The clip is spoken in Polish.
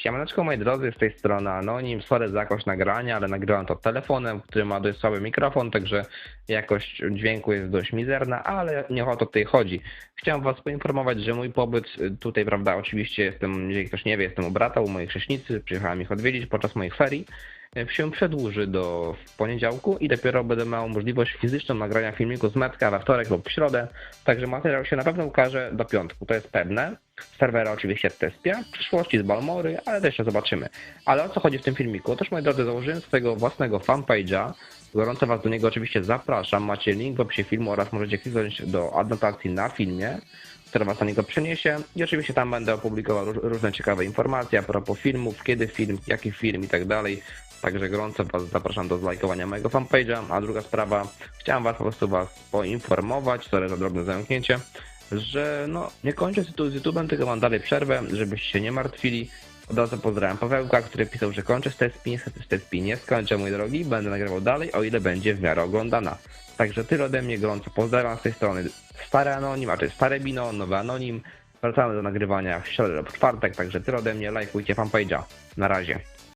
Siemaneczko moi drodzy, z tej strony Anonim, sorry za jakość nagrania, ale nagrywam to telefonem, który ma dość słaby mikrofon, także jakość dźwięku jest dość mizerna, ale nie o to tutaj chodzi. Chciałem was poinformować, że mój pobyt y, tutaj, prawda, oczywiście jestem, jeżeli ktoś nie wie, jestem u brata, u mojej chrześnicy, przyjechałem ich odwiedzić podczas moich ferii, się przedłuży do poniedziałku i dopiero będę miał możliwość fizyczną nagrania filmiku z Metka we wtorek lub w środę, także materiał się na pewno ukaże do piątku, to jest pewne. Serwera oczywiście z w przyszłości z Balmory, ale to jeszcze zobaczymy. Ale o co chodzi w tym filmiku? Otóż moi drodzy, założyłem swojego własnego fanpage'a. Gorąco Was do niego oczywiście zapraszam. Macie link w opisie filmu oraz możecie kliknąć do adnotacji na filmie, która Was na niego przeniesie. I oczywiście tam będę opublikował róż- różne ciekawe informacje a propos filmów, kiedy film, jaki film i tak dalej. Także gorąco Was zapraszam do zlajkowania mojego fanpage'a. A druga sprawa, chciałem Was po prostu Was poinformować, sorry za drobne zamknięcie, że no nie kończę z YouTube- z YouTube'em, tylko mam dalej przerwę, żebyście się nie martwili. Od razu pozdrawiam Pawełka, który pisał, że kończę z Tespi. Niestety z Tespi nie skończę, mój drogi. Będę nagrywał dalej, o ile będzie w miarę oglądana. Także tyle ode mnie, gorąco pozdrawiam z tej strony. Stary Anonim, a jest Stare Bino, nowy Anonim. Wracamy do nagrywania w środę lub czwartek, także tyle ode mnie. Lajkujcie fanpage'a. Na razie.